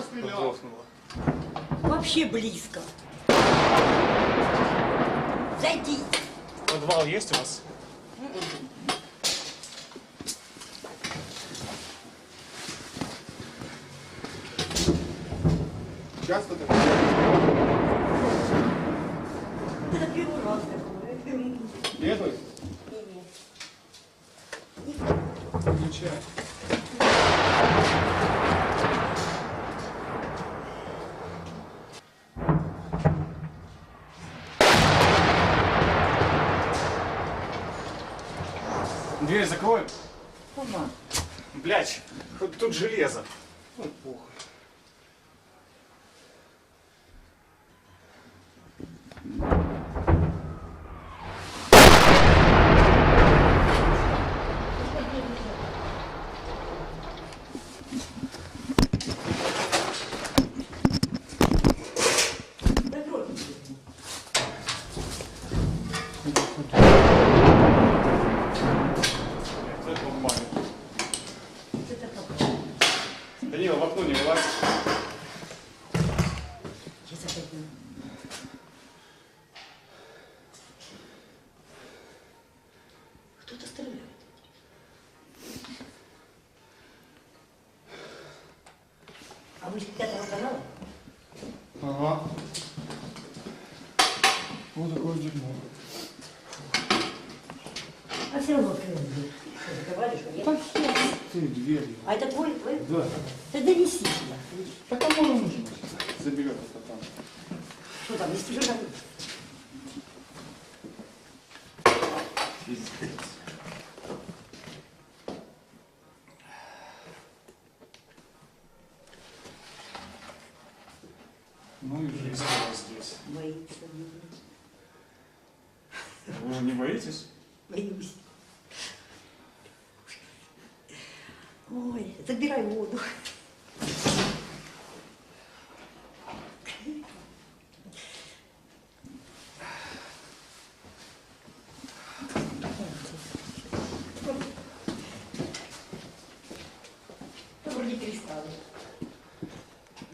Кто-то. Вообще близко. Зайди. Подвал есть у вас? Хоть тут железо. Ну, похуй. Вот такое дерьмо. А все равно открыла дверь. Что, закрывали, что нет? Да хер ты дверью. А это твой, твой? Да. Ты донеси сюда. Так а можно нужно? Заберет это там. Что там, если же там? Вроде перестали.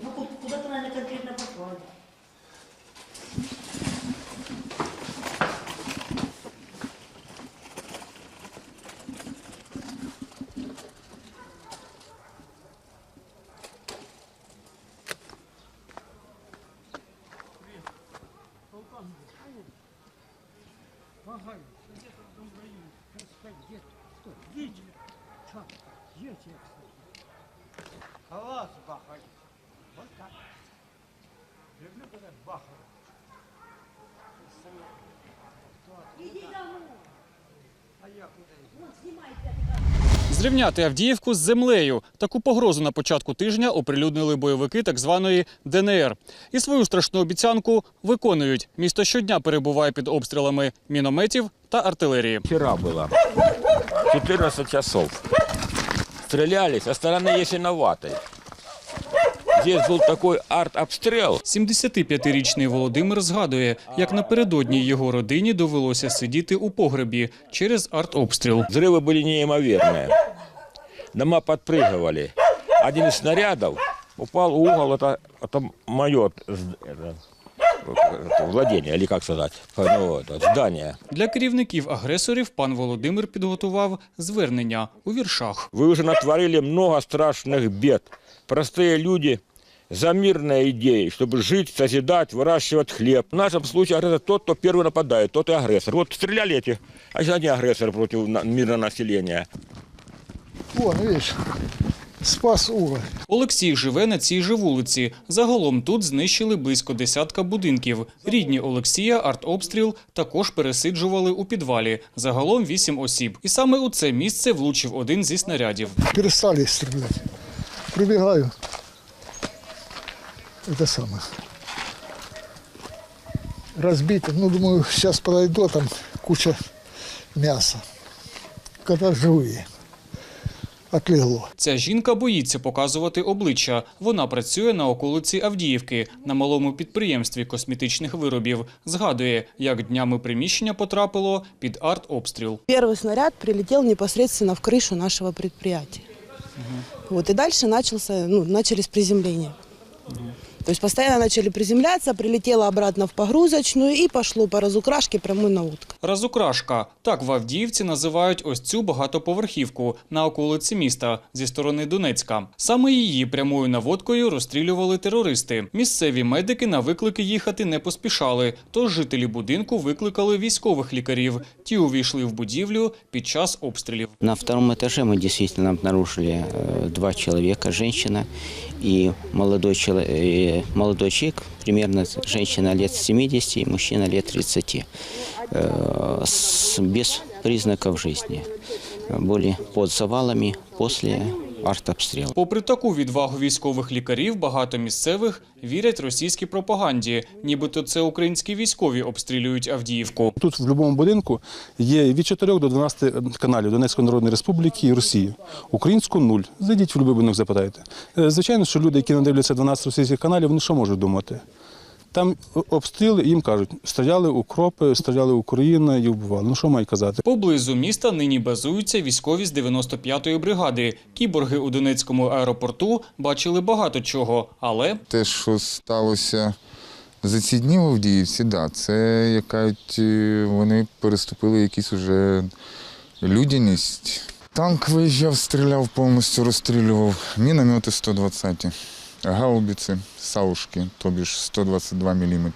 Ну, куда-то, наверное, конкретно попали. Зрівняти Авдіївку з землею. Таку погрозу на початку тижня оприлюднили бойовики так званої ДНР. І свою страшну обіцянку виконують. Місто щодня перебуває під обстрілами мінометів та артилерії. Вчора было 14 часов. Стрілялись, а сторони є Ясиноватой. Здесь был такой арт-обстрел. 75-річний Володимир згадує, як напередодні його родині довелося сидіти у погребі через артобстріл. Взрывы были неимоверные. Дома подпрыгивали. Один из снарядов упал в угол, это, это мое это, это владение, или как сказать, ну, это, здание. Для керівників агресорів пан Володимир підготував звернення у віршах. Вы уже натворили много страшных бед. Простые люди за мирные идеи, чтобы жить, созидать, выращивать хлеб. В нашем случае агрессор тот, кто первый нападает, тот и агрессор. Вот стреляли эти, а сейчас они агрессор против на- мирного населения. Вон, видишь, спас уголь. Олексій живе на цій же вулиці. Загалом тут знищили близько десятка будинків. Рідні Олексія артобстріл також пересиджували у підвалі. Загалом вісім осіб. І саме у це місце влучив один зі снарядів. Перестали стрелять. Прибегаю. Это самое. Разбито. Ну, думаю, сейчас подойду, там куча мяса. Когда живые. Отлегло. Ця жінка боїться показувати обличчя. Вона працює на околиці Авдіївки на малому підприємстві косметичних виробів. Згадує, як днями приміщення потрапило під артобстріл. Первый снаряд прилетел непосредственно в крышу нашего предприятия. Вот, и дальше начался, ну, начались приземления. То есть постоянно начали приземляться, прилетело обратно в погрузочную и пошло по разукрашке прямой на утка. Разукрашка так в Авдіївці називають ось цю багатоповерхівку на околиці міста зі сторони Донецька. Саме її прямою наводкою розстрілювали терористи. Місцеві медики на виклики їхати не поспішали, тож жителі будинку викликали військових лікарів. Ті увійшли в будівлю під час обстрілів. На втором этаже мы действительно обнаружили э, два человека, женщина и молодой, чело- э, молодой человек, примерно женщина лет 70 и мужчина лет 30, э, без признаков жизни. Были под завалами после артобстрела. Попри таку відвагу військових лікарів, багато місцевих вірять російській пропаганді, нібито це українські військові обстрілюють Авдіївку. Тут в будь-якому будинку є від 4 до 12 каналів Донецької Народної Республіки і Росії. Українську нуль. Зайдіть в будь-який будинок, запитайте. Е, Звичайно, що люди, які не дивляться 12 російських каналів, вони що можуть думати? Там обстріли, їм кажуть, стріляли укропи, стріляли Україна і вбивали. Ну що мають казати? Поблизу міста нині базуються військові з 95-ї бригади. Кіборги у Донецькому аеропорту бачили багато чого, але Те, що сталося за ці дні в Авдіївці, да, це якась е, вони переступили якісь уже людяність. Танк виїжджав, стріляв, повністю розстрілював. Міномети 120, гаубиці, саушки, тобі ж 122 мм,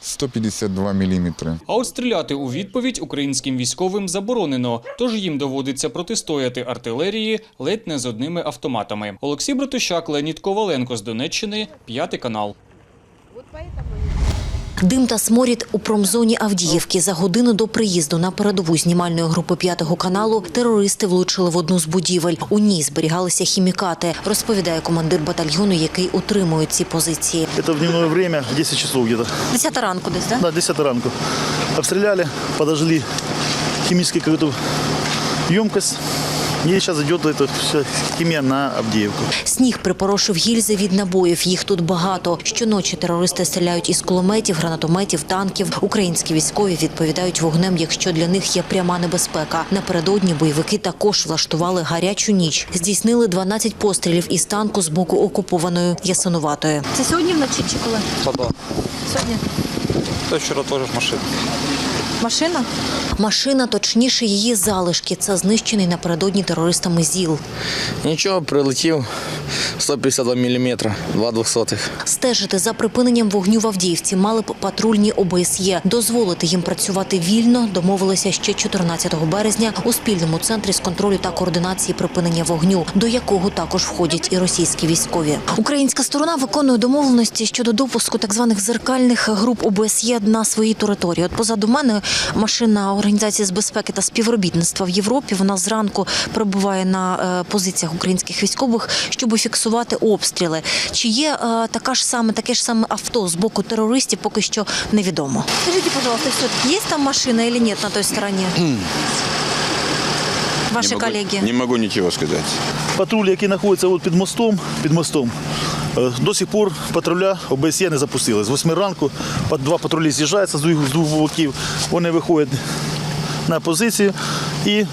152 мм. а от стріляти у відповідь українським військовим заборонено, тож їм доводиться протистояти артилерії ледь не з одними автоматами. Олексій Братущак, Леонід Коваленко з Донеччини, п'ятий канал. Дим та сморід у промзоні Авдіївки. За годину до приїзду на передову знімальної групи п'ятого каналу терористи влучили в одну з будівель. У ній зберігалися хімікати, розповідає командир батальйону, який утримує ці позиції. Это в дневное время, 10 часов где-то. Десята ранку десь, так? Да, 10 ранку. Обстреляли, подожгли химическую какую-то емкость. И сейчас идет эта вся химия на Авдеевку. Сніг припорошив гільзи від набоїв. Їх тут багато. Щоночі терористи стріляють із кулеметів, гранатометів, танків. Українські військові відповідають вогнем, якщо для них є пряма небезпека. Напередодні бойовики також влаштували гарячу ніч. Здійснили 12 пострілів із танку з боку окупованої Ясинуватої. Це сьогодні вночі чи коли? Сьогодні. Та вчора теж машина. Машина? Машина, точніше, її залишки. Це знищений напередодні терористами ЗІЛ. Нічого, прилетів 152 мм, два двохсотих. Стежити за припиненням вогню в Авдіївці мали б патрульні ОБСЄ. Дозволити їм працювати вільно домовилися ще 14 березня у спільному центрі з контролю та координації припинення вогню, до якого також входять і російські військові. Українська сторона виконує домовленості щодо допуску так званих зеркальних груп ОБСЄ на свої території. От позаду мене машина організації з безпеки та співробітництва в Європі. Вона зранку перебуває на е, позиціях українських військових, щоб фіксувати обстріли. Чи є е, така ж саме таке ж саме авто з боку терористів, поки що невідомо. Скажіть, пожалуйста, ласка, є там машина чи ні на той стороні? Ваші колеги. Не могу ничего сказать. Патруль, який знаходиться от під мостом, під мостом, е, до сих пор патруля ОБСЄ не запустили. З 8 ранку два патрулі з'їжджаються з двох боків, вони виходять на позицію і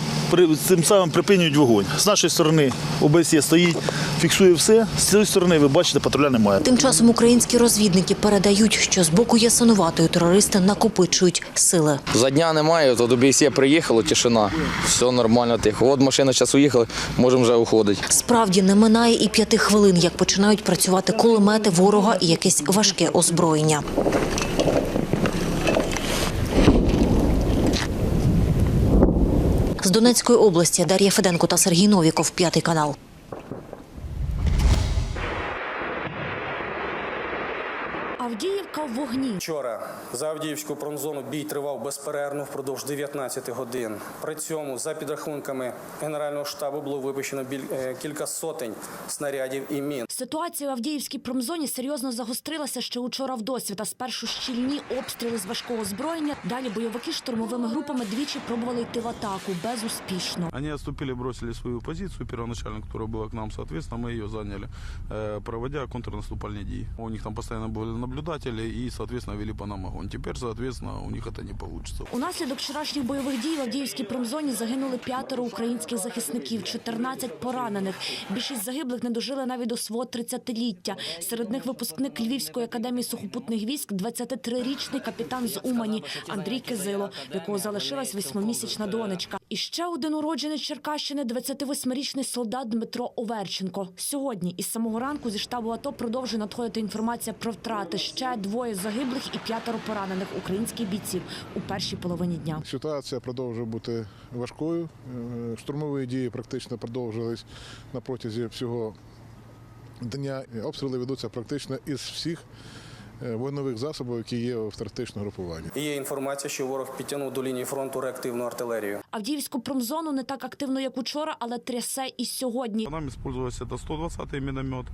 цим самим припинюють вогонь. З нашої сторони ОБСЄ стоїть, фіксує все. З цієї сторони, ви бачите, патруля немає. Тим часом українські розвідники передають, що з боку Ясинуватої терористи накопичують сили. За дня немає, то до бійсі приїхало, тишина. Все нормально, тихо. От машина зараз уїхала, можемо вже уходити. Справді не минає і п'яти хвилин, як починають працювати кулемети ворога і якесь важке озброєння. Донецької області Дар'я Феденко та Сергій Новіков, п'ятий канал. Авдіївка в вогні. Вчора за Авдіївську промзону бій тривав безперервно впродовж 19 годин. При цьому, за підрахунками Генерального штабу, було випущено біль- е, кілька сотень снарядів і мін. Ситуація в Авдіївській промзоні серйозно загострилася ще учора в досвіта. Спершу щільні обстріли з важкого озброєння. Далі бойовики штурмовими групами двічі пробували йти в атаку безуспішно. Они отступили, бросили свою позицию первоначально, которая была к нам, соответственно, мы ее заняли, э, проводя контрнаступальные дії. У них там постоянно были наблюдатели, и, соответственно, вели по нам огонь. Теперь, соответственно, у них это не получится. Унаслідок вчорашніх бойових дій в Авдіївській промзоні загинули п'ятеро українських захисників, 14 поранених. Більшість загиблих не дожили навіть до свого 30-ліття. Серед них випускник Львівської академії сухопутних військ, 23-річний капітан з Умані Андрій Кизило, в якого залишилась восьмимісячна донечка. І ще один уродженець Черкащини, 28-річний солдат Дмитро Оверченко. Сьогодні із самого ранку зі штабу АТО продовжує надходити інформація про втрати. Ще двоє загиблих і п'ятеро поранених українських бійців у першій половині дня. Ситуація продовжує бути важкою. Е, Штурмові дії практично продовжились на протязі всього дня. Обстріли ведуться практично із всіх е, засобів, які є в тактичному групуванні. Є інформація, що ворог підтягнув до лінії фронту реактивну артилерію. Авдіївську промзону не так активно, як учора, але трясе і сьогодні. Нам использовался это 120-й миномет,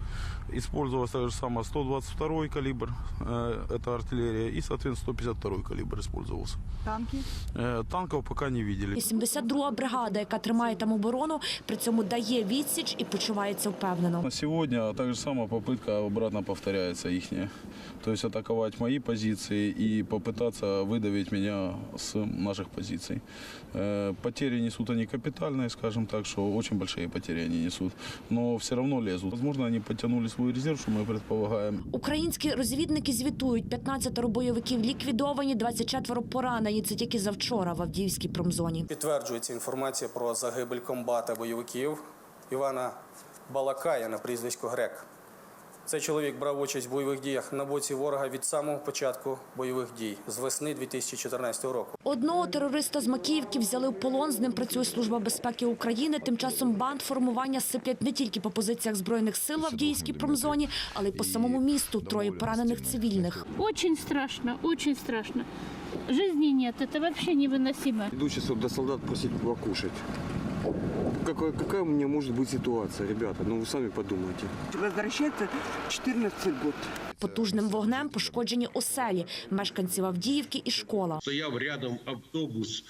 использовался также самое 122-й калибр, э, это артиллерия, и, соответственно, 152-й калибр использовался. Танки? Э, Танков пока не видели. 72-га бригада, яка тримає там оборону, при цьому дає відсіч і почувається впевнено. На сегодня так же самая попытка обратно повторяется их. То есть атаковать мои позиции и попытаться выдавить меня с наших позиций. Э, Потери несут они капитальные, скажем так, что очень большие потери они несут. Но все равно лезут. Возможно, они подтянули свой резерв, что мы предполагаем. Українські розвідники звітують, 15 бойовиків ліквідовані, 24 поранені. Це тільки завчора в Авдіївській промзоні. Підтверджується інформація про загибель комбата бойовиків Івана Балакая на прізвисько Грек. Цей чоловік брав участь в бойових діях на боці ворога від самого початку бойових дій з весни 2014 року. Одного терориста з Макіївки взяли в полон. З ним працює служба безпеки України. Тим часом банд формування сиплять не тільки по позиціях збройних сил в Авдіївській промзоні, але й по самому місту. Троє поранених цивільних. Очень страшно, очень страшно. Жизни нет, это вообще невыносимо. Иду сейчас до солдат просить покушать. Какая, какая у меня может быть ситуация, ребята? Ну вы сами подумайте. Возвращается 14 год. Потужним вогнем пошкоджені оселі, мешканців Авдіївки і школа. Стояв рядом автобус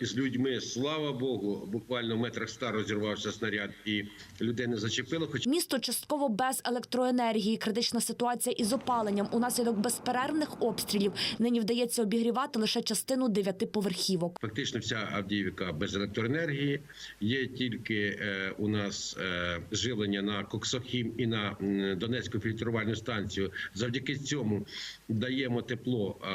із людьми. Слава Богу, буквально в метрах ста розірвався снаряд і людей не зачепило. Хоч Місто частково без електроенергії. Критична ситуація із опаленням. Унаслідок безперервних обстрілів нині вдається обігрівати лише частину дев'ятиповерхівок. фактично вся Авдіївка без електроенергії. Є тільки е, у нас е, живлення на Коксохім і на Донецьку фільтрувальну станцію. Завдяки цьому даємо тепло е,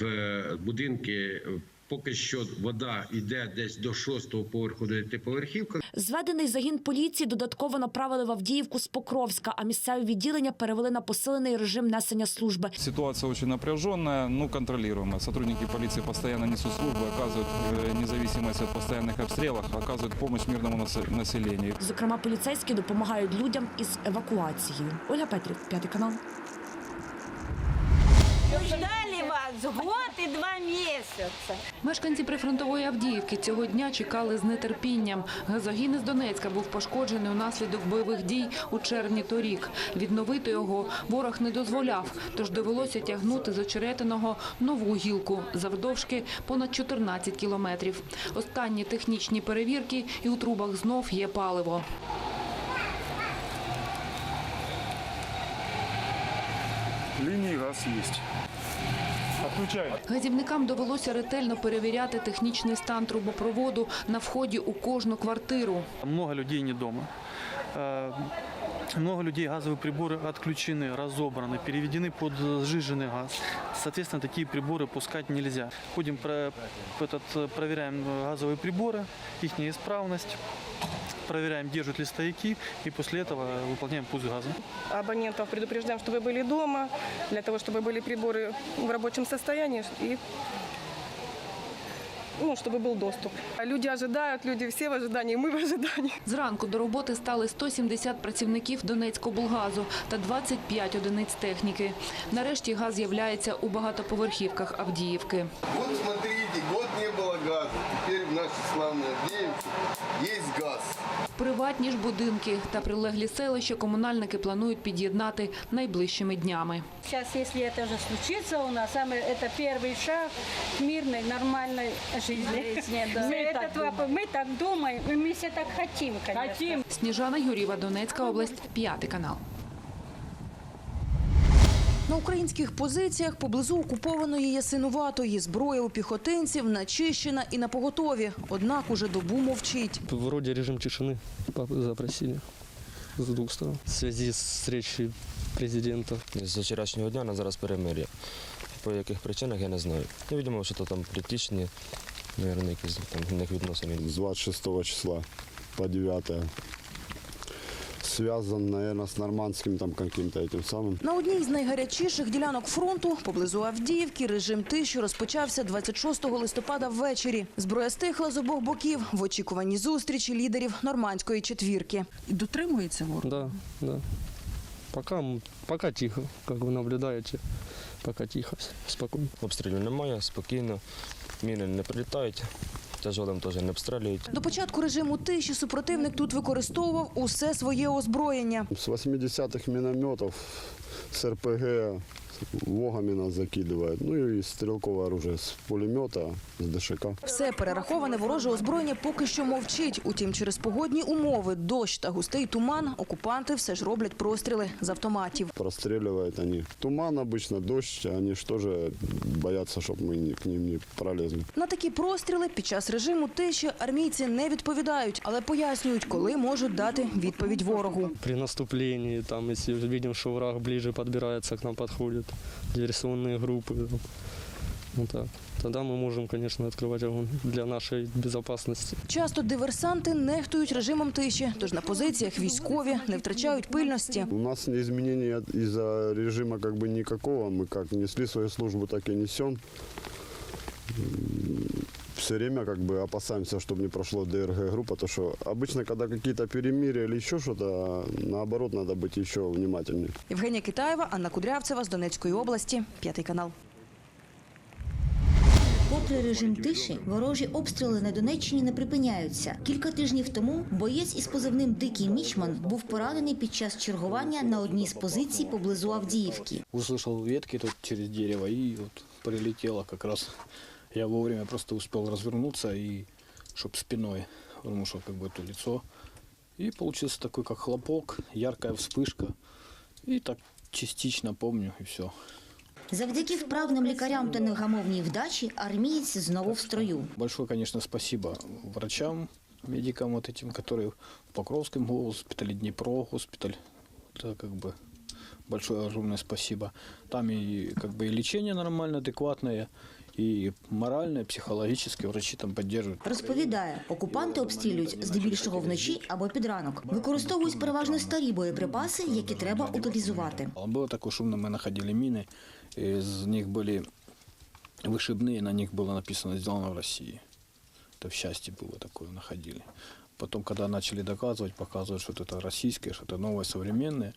в будинки. Поки що вода йде десь до шостого поверху до дев'ятиповерхівки. Зведений загін поліції додатково направили в Авдіївку з Покровська, а місцеві відділення перевели на посилений режим несення служби. Ситуация очень напряженная, но контролируемая. Сотрудники полиции постоянно несут службу, оказывают э, независимость от постоянных обстрелов, оказывают помощь мирному насе- населению. Зокрема, поліцейські допомагають людям із евакуацією. Ольга Петрів, п'ятий канал. Год и два месяца. Мешканці прифронтової Авдіївки цього дня чекали з нетерпінням. Газогін із Донецька був пошкоджений унаслідок бойових дій у червні торік. Відновити його ворог не дозволяв, тож довелося тягнути з очеретиного нову гілку завдовжки понад 14 кілометрів. Останні технічні перевірки і у трубах знов є паливо. Линии газ есть. Газівникам довелося ретельно перевіряти технічний стан трубопроводу на вході у кожну квартиру. Много людей не дома. Э, Много людей газовые приборы отключены, разобраны, переведены под сжиженный газ. Соответственно, такие приборы пускать нельзя. Ходим, про, этот, э, проверяем газовые приборы, их неисправность, проверяем, держат ли стояки, и после этого выполняем пуск газа. Абонентов предупреждаем, чтобы вы были дома, для того, чтобы были приборы в рабочем состоянии и ну, чтобы был доступ. Люди ожидают, люди все в ожидании, мы в ожидании. Зранку до роботи стали 170 працівників Донецькоблгазу та 25 одиниць техніки. Нарешті газ з'являється у багатоповерхівках Авдіївки. Вот смотрите, год не было газа. Теперь в нашей славной Авдеевке есть газ. Приватні ж будинки та прилеглі селища комунальники планують під'єднати найближчими днями. Сейчас, если это же случится у нас, самый, это первый шаг к мирной, нормальной жизни. Мы, этот вопрос- мы так думаем, и мы все так хотим, конечно. Сніжана Юрієва, Донецька область, п'ятий канал. На українських позиціях поблизу окупованої Ясинуватої зброя у піхотинців начищена і на поготові. Однак уже добу мовчить. Вроде режим тишины папы запросили с двух сторон. В связи с встречей президента. З вчорашнього дня на зараз перемир'я. По яких причинах я не знаю. Ну, видимо, що то там притічні, мабуть, якісь там в них відносини. С 26 числа по 9 связан, наверное, с нормандским там каким-то этим самым. На одній з найгарячіших ділянок фронту поблизу Авдіївки режим тиші розпочався 26 листопада ввечері. Зброя стихла з обох боків в очікуванні зустрічі лідерів нормандської четвірки. І дотримується ворог? Да, да. Пока, м- пока тихо, как вы наблюдаете. Пока тихо, спокойно. Обстрілів немає, спокійно. Міни не прилітають, тяжелим теж не обстрілюють. До початку режиму тиші супротивник тут використовував усе своє озброєння. З 80-х мінометів, з РПГ, вогами нас закидывает. Ну и стрелковое оружие с пулемета, с ДШК. Все перераховане вороже озброєння поки що мовчить. Утім, через погодні умови, дощ та густий туман, окупанти все ж роблять простріли з автоматів. Простреливают они. Туман обычно, дождь, они же тоже боятся, чтобы мы не- к ним не пролезли. На такі простріли під час режиму тиші армійці не відповідають, але пояснюють, коли можуть дати відповідь ворогу. При наступлении, там, если видим, что враг ближе подбирается к нам, подходит, диверсионные группы. там, Вот так. Тогда мы можем, конечно, открывать огонь для нашей безопасности. Часто диверсанти нехтують режимом тиші, тож на позиціях військові не втрачають пильності. У нас изменений от- из-за режима как бы никакого. Мы как несли свою службу, так и несем. Все время как бы опасаемся, чтобы не прошло ДРГ-группа, то что обычно, когда какие-то перемирия или еще что-то, наоборот, надо быть еще внимательнее. Євгенія Китаєва, Анна Кудрявцева з Донецької області, п'ятий канал. Попри режим тиші, ворожі обстріли на Донеччині не припиняються. Кілька тижнів тому боєць із позивним Дикий Мічман був поранений під час чергування на одній з позицій поблизу Авдіївки. Услышал ветки тут через дерево и вот прилетело как раз. Я вовремя просто успел развернуться и чтоб спиной, потому что как бы это лицо. И получился такой как хлопок, яркая вспышка. И так частично помню и все. Завдяки вправним лікарям та негамовній вдачі армієць знову в строю. Большое, конечно, спасибо врачам, медикам вот этим, которые в Покровском госпитале, Днепро госпиталь. Это как бы большое огромное спасибо. Там и как бы и лечение нормально, адекватное, и морально, и психологически врачи там поддерживают. Розповідає, окупанти обстрілюють здебільшого вночі або під ранок. Використовують переважно старі боєприпаси, які треба утилізувати. А Было такое шумно, мы находили мины, из них были вышибные, на них было написано «Сделано в России». Это в счастье было такое, находили. Потом, когда начали доказывать, показывать, что это российское, что это новое, современное,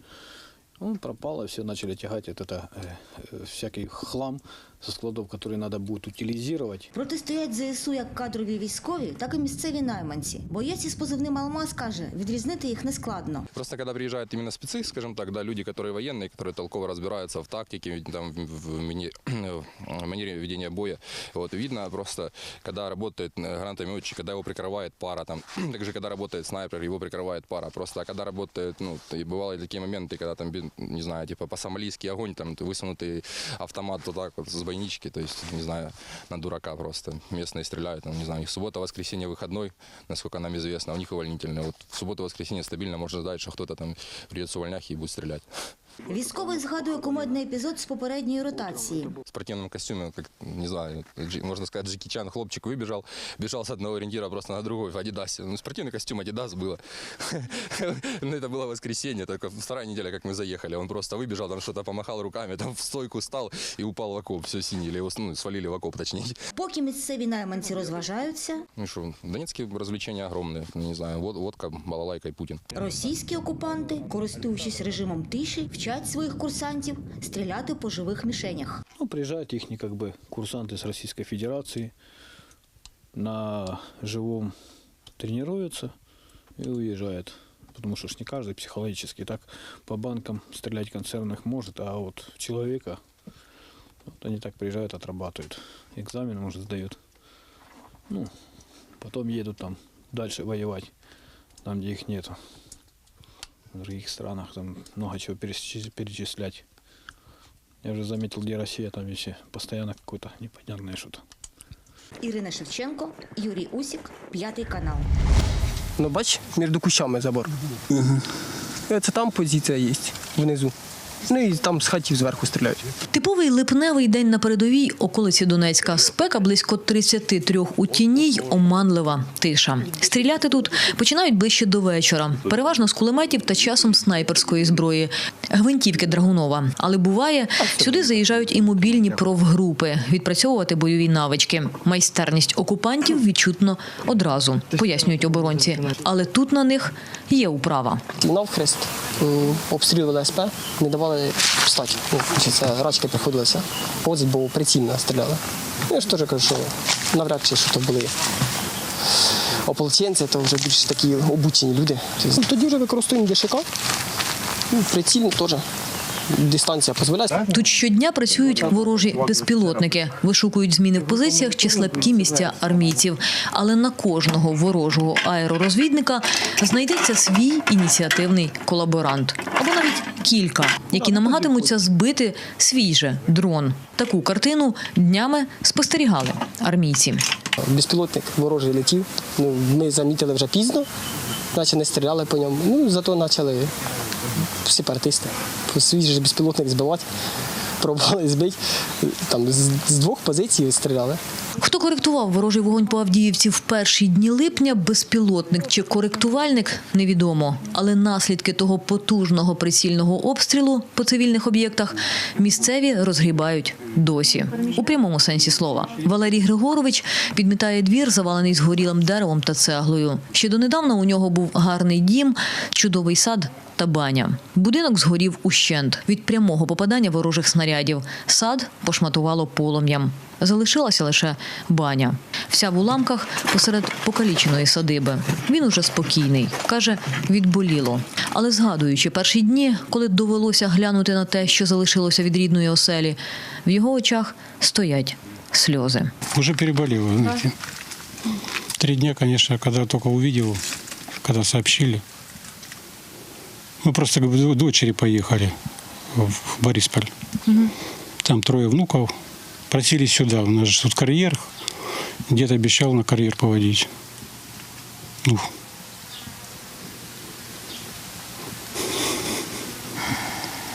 он пропало, все начали тягать вот это э, э, всякий хлам со складов, который надо будет утилизировать. Протистоять ЗСУ як кадрові військові, так і місцеві найманці. Боєць із позивним Алмаз каже, відрізнити їх нескладно. Просто когда приезжают именно спецы, скажем так, да, люди, которые военные, которые толково разбираются в тактике, там, в, в мани- в манере ведения боя, вот, видно просто, когда работает э, гранатометчик, когда его прикрывает пара, там, также когда работает снайпер, его прикрывает пара, просто, а когда работает, ну, и бывали такие моменты, когда там, бин- не знаю, типа по-сомалийски огонь, там, высунутый автомат вот так вот с бойнички, то есть, не знаю, на дурака просто. Местные стреляют, там, не знаю, у них суббота, воскресенье, выходной, насколько нам известно, а у них увольнительный. Вот в субботу, воскресенье стабильно можно ждать, что кто-то там придет с увольняхи и будет стрелять. Військовий згадує кумедний епізод з попередньої ротації. В спортивном костюме, как, не знаю, Джи- можно сказать, Джеки Чан, хлопчик выбежал, бежал с одного ориентира просто на другой в Адидасе. Ну, спортивный костюм Адидас было. Ну, это было воскресенье, только вторая неделя, как мы заехали. Он просто выбежал, там что-то помахал руками, там в стойку стал и упал в окоп. Все синий, или его ну, свалили в окоп, точнее. Поки місцеві найманці розважаються, Ну что, в Донецке развлечения огромные. Не знаю, вод- водка, балалайка и Путин. російські окупанти, користуючись режимом тиші, вчать своїх курсантів стріляти по живих мішенях. Ну, приезжают их как бы курсанты с Российской Федерации на живом тренируются и уезжают. Потому что ж не каждый психологически так по банкам стрелять концерных может, а вот в человека вот они так приезжают, отрабатывают. Экзамен, может, сдают. Ну, потом едут там дальше воевать, там, где их нету. В других странах там много чего перечис- перечислять Я уже заметил, где Россия, там везде постоянно какое-то непонятное что-то. Ірина Шевченко, Юрій Усік, п'ятий канал. Ну, бач, між кущами забор. Угу. Це там позиція є, внизу. Ну і там з хатів зверху стріляють. Типовий липневий день на передовій околиці Донецька. Спека близько 33 у тіні й оманлива тиша. Стріляти тут починають ближче до вечора. Переважно з кулеметів та часом снайперської зброї. Гвинтівки Драгунова. Але буває, сюди заїжджають і мобільні профгрупи відпрацьовувати бойові навички. Майстерність окупантів відчутно одразу, пояснюють оборонці. Але тут на них є управа. Навхрест обстрілювали СП, не давали встати. Ну, рачки приходилися. Позить, бо прицільно стріляли. Ну, я ж теж кажу, що навряд чи що то були. Ополченці, то вже більш такі обучені люди. Тобто, Тоді вже використовуємо дешика, Ну, прицільно теж. Дистанція дозволяє. Тут щодня працюють ворожі безпілотники, вишукують зміни в позиціях чи слабкі місця армійців. Але на кожного ворожого аеророзвідника знайдеться свій ініціативний колаборант або навіть кілька, які намагатимуться збити свій же дрон. Таку картину днями спостерігали армійці. Безпілотник ворожий летів. Ну, ми замітили вже пізно, наче не стріляли по ньому. Ну, зато почали сепаратисти. Свій же безпілотник збивати, пробували збити. Там з, з двох позицій стріляли. Хто коректував ворожий вогонь по Авдіївці в перші дні липня, безпілотник чи коректувальник невідомо. Але наслідки того потужного прицільного обстрілу по цивільних об'єктах місцеві розгрібають досі. У прямому сенсі слова. Валерій Григорович підмітає двір, завалений згорілим деревом та цеглою. Ще донедавна у нього був гарний дім, чудовий сад та баня. Будинок згорів ущент від прямого попадання ворожих снарядів. Сад пошматувало полум'ям. Залишилася лише баня. Вся в уламках посеред покаліченої садиби. Він уже спокійний. Каже, відболіло. Але згадуючи перші дні, коли довелося глянути на те, що залишилося від рідної оселі, в його очах стоять сльози. Уже переболел, вы знаете. Три дня, конечно, когда только увидел, когда сообщили. Мы просто как бы, дочери поехали в Борисполь. Там трое внуков. Просили сюда. У нас же тут карьер. Дед обещал на карьер поводить. Ну,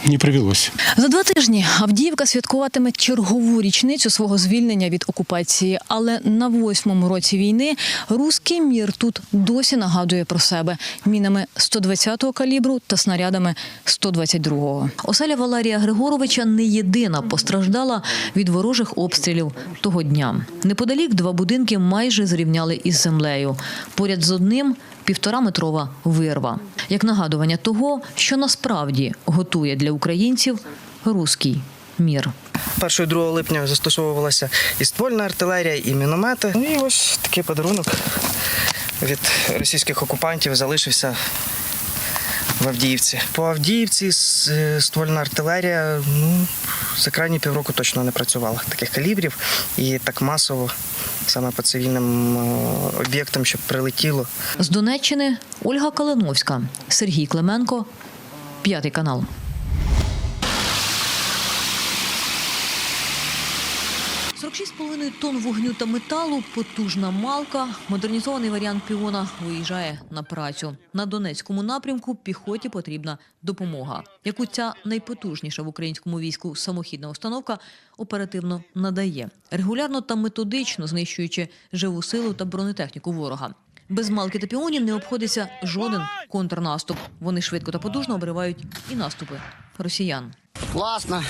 не привелось. За два тижні Авдіївка святкуватиме чергову річницю свого звільнення від окупації. Але на восьмому році війни руський мір тут досі нагадує про себе мінами 120-го калібру та снарядами 122-го. Оселя Валерія Григоровича не єдина постраждала від ворожих обстрілів того дня. Неподалік два будинки майже зрівняли із землею. Поряд з одним півтораметрова вирва, як нагадування того, що насправді готує для українців руський мір. 1 і 2 липня застосовувалася і ствольна артилерія, і міномети. Ну і ось такий подарунок від російських окупантів залишився в Авдіївці. По Авдіївці е, ствольна артилерія ну, за крайні півроку точно не працювала таких калібрів і так масово саме по цивільним е, об'єктам, щоб прилетіло. З Донеччини Ольга Калиновська, Сергій Клименко, п'ятий канал. Сорок половиною тонн вогню та металу, потужна малка, модернізований варіант піона виїжджає на працю. На Донецькому напрямку піхоті потрібна допомога, яку ця найпотужніша в українському війську самохідна установка оперативно надає, регулярно та методично знищуючи живу силу та бронетехніку ворога. Без малки та піонів не обходиться жоден контрнаступ. Вони швидко та потужно обривають і наступи росіян. Класно,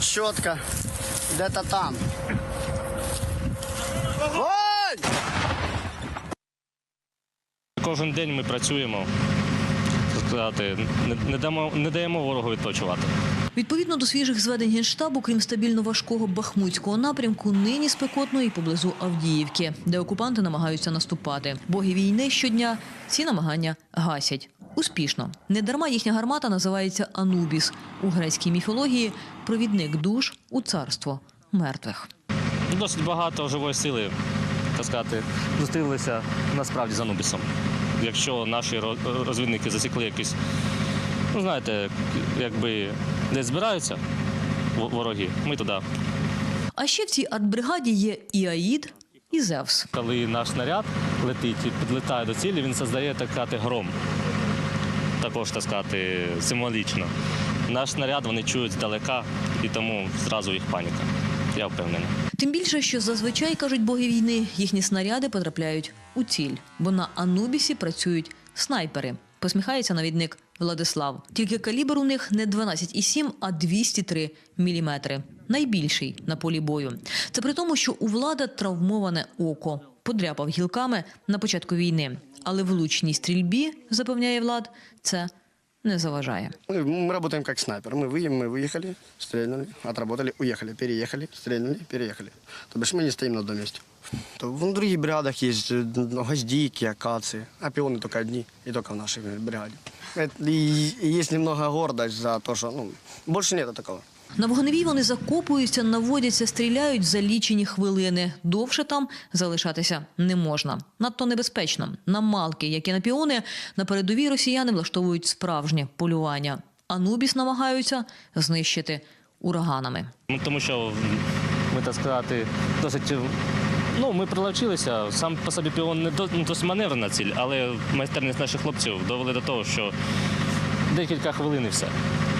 чітко, де-то там. Ой! Кожен день ми працюємо. Сказати, не, не, дамо, не даємо ворогу відпочивати. Відповідно до свіжих зведень генштабу, крім стабільно важкого бахмутського напрямку, нині спекотно і поблизу Авдіївки, де окупанти намагаються наступати. Боги війни щодня ці намагання гасять. Успішно. Недарма їхня гармата називається Анубіс у грецькій міфології провідник душ у царство мертвих. Досить багато живої сили, так сказати, зустрілися насправді з Анубісом. Якщо наші розвідники засікли якісь, ну знаєте, якби десь збираються, вороги, ми туди. А ще в цій артбригаді є і АІД, і Зевс. Коли наш снаряд летить і підлітає до цілі, він создає так сказати гром. Також так сказати символічно. Наш снаряд вони чують здалека, і тому зразу їх паніка. Я впевнений. Тим більше, що зазвичай кажуть боги війни, їхні снаряди потрапляють у ціль, бо на Анубісі працюють снайпери. Посміхається навідник Владислав. Тільки калібр у них не 12,7, а 203 міліметри. Найбільший на полі бою. Це при тому, що у влада травмоване око. Подряпав гілками на початку війни. Але влучній стрільбі, запевняє влад, це не заважає. Мы, мы работаем как снайпер. Мы, вы, мы выехали, стрельнули, отработали, уехали, переехали, стрельнули, переехали. То бишь мы не стоим на одном месте. То в других бригадах есть э, гвоздики, акации, а пионы только одни, и только в нашей бригаде. Это- И, и есть немного гордость за то, что ну, больше нету такого. На вогневій вони закопуються, наводяться, стріляють за лічені хвилини. Довше там залишатися не можна. Надто небезпечно. На малки, як і на піони, на передовій росіяни влаштовують справжнє полювання. Анубіс намагаються знищити ураганами. Ну, тому що ми, так сказати, досить. Ну, ми прилучилися. Сам по собі піон не ну, досить маневрена ціль, але майстерність наших хлопців довели до того, що декілька хвилин і все.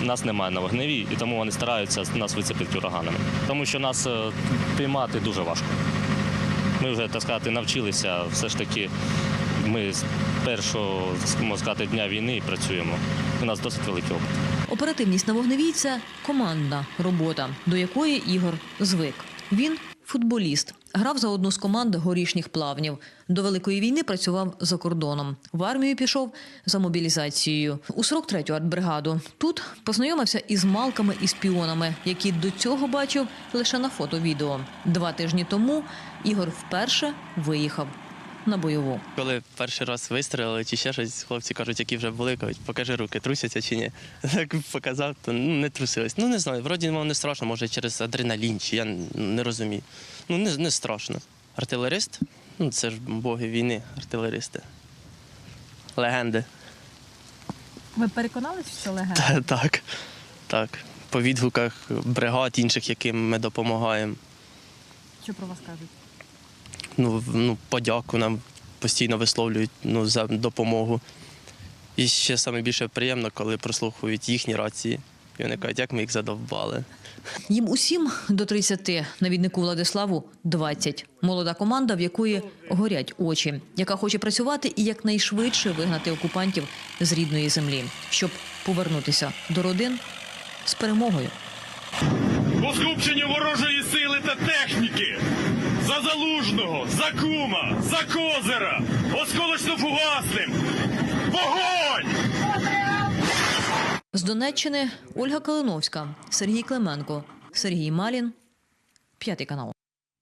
Нас немає на вогневій, і тому вони стараються нас вицепити ураганами. Тому що нас е, піймати дуже важко. Ми вже, так сказати, навчилися все ж таки. Ми з першого сказати, дня війни працюємо. У нас досить великий опит. Оперативність на вогневій це командна робота, до якої Ігор звик. Він футболіст, грав за одну з команд горішніх плавнів. До великої війни працював за кордоном. В армію пішов за мобілізацією у 43-ю артбригаду. Тут познайомився із малками і спіонами, які до цього бачив лише на фото-відео. Два тижні тому Ігор вперше виїхав на бойову. Коли перший раз вистрілили чи ще щось, хлопці кажуть, які вже були, кажуть, покажи руки, трусяться чи ні. Так показав, то ну, не трусились. Ну не знаю, вроді мов не страшно, може через адреналін, чи я не розумію. Ну не, не страшно. Артилерист, ну це ж боги війни, артилеристи. Легенди. Ви переконалися, що легенда? Та, так, так. По відгуках бригад інших, яким ми допомагаємо. Що про вас кажуть? ну, ну, подяку нам постійно висловлюють ну, за допомогу. І ще саме більше приємно, коли прослухають їхні рації. І вони кажуть, як ми їх задовбали. Їм усім до 30, навіднику Владиславу 20. Молода команда, в якої горять очі, яка хоче працювати і якнайшвидше вигнати окупантів з рідної землі, щоб повернутися до родин з перемогою. по скупченню ворожої сили та техніки. За залужного, за кума, за козира, осколочно-фугасним. Вогонь! З Донеччини Ольга Калиновська, Сергій Клименко, Сергій Малін, п'ятий канал.